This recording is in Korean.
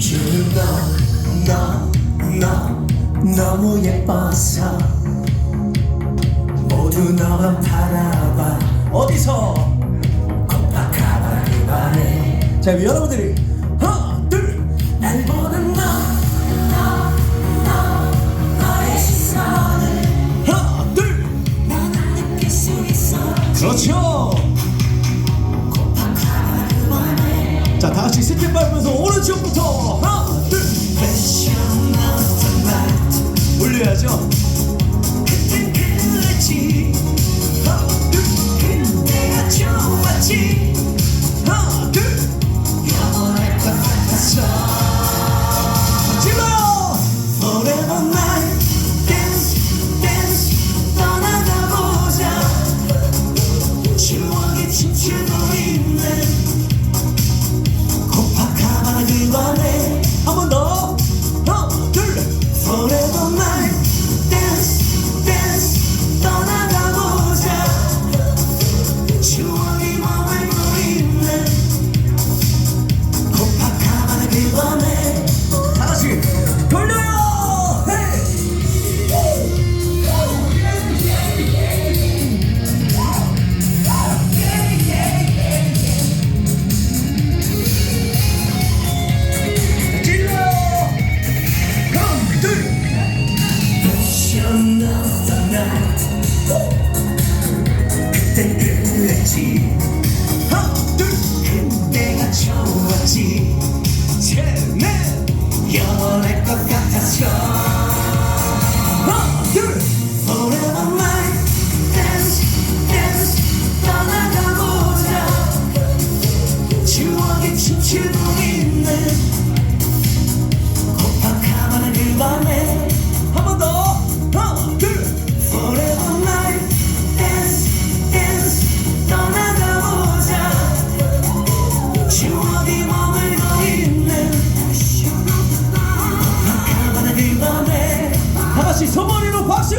지금 너너너 너무 예뻐서. 모두 너만 바라봐. 어디서? 코파카바 기반에. 그 자 여러분들이 하나 둘날 보는 너너너 너의 시선을. 하나 둘난 느낄 수 있어. 그렇죠. 자 다같이 스텝 밟으면서 오른쪽부터 그땐 그랬지. 그때가 좋았지. 셋넷 영원할 것 같았어. 하나 둘 Forever night dance dance 떠나가보자. 추억이 춤추고 있는 같이 소머리로 박수